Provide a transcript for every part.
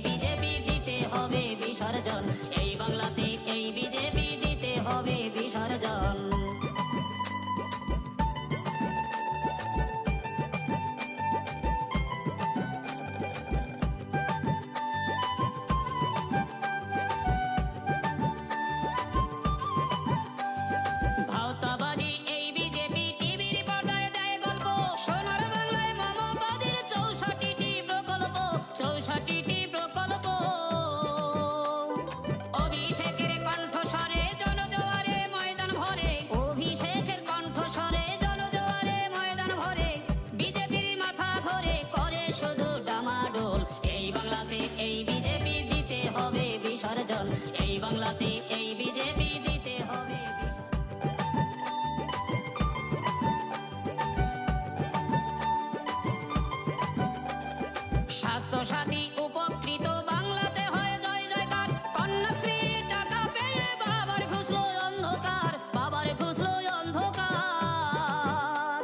baby. Swasthya Sathi উপকৃত বাংলাতে হয় জয় জয়কার। কন্যাশ্রী টাকা পেয়ে বাবার ঘুষলো অন্ধকার, বাবার ঘুষলো অন্ধকার।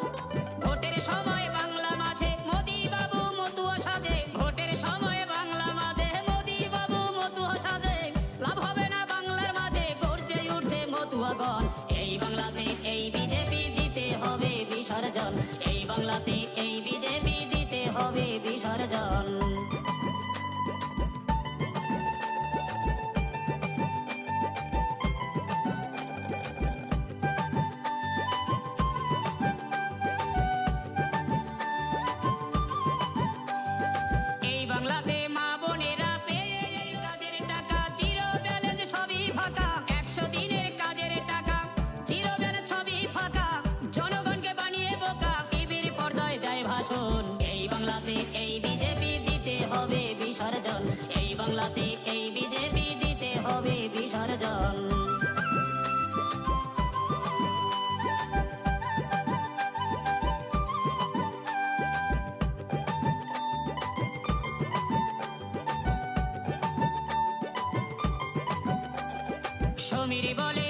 ভোটের সময় বাংলা মাঝে মোদী বাবু মতুয়া সাজে। ভোটের সময় বাংলা মাঝে মোদী বাবু মতুয়া সাজে। লাভ হবে না বাংলার মাঝে, গর্জে উঠছে মতুয়াগণ এই বাংলা corazón. সমীর বলে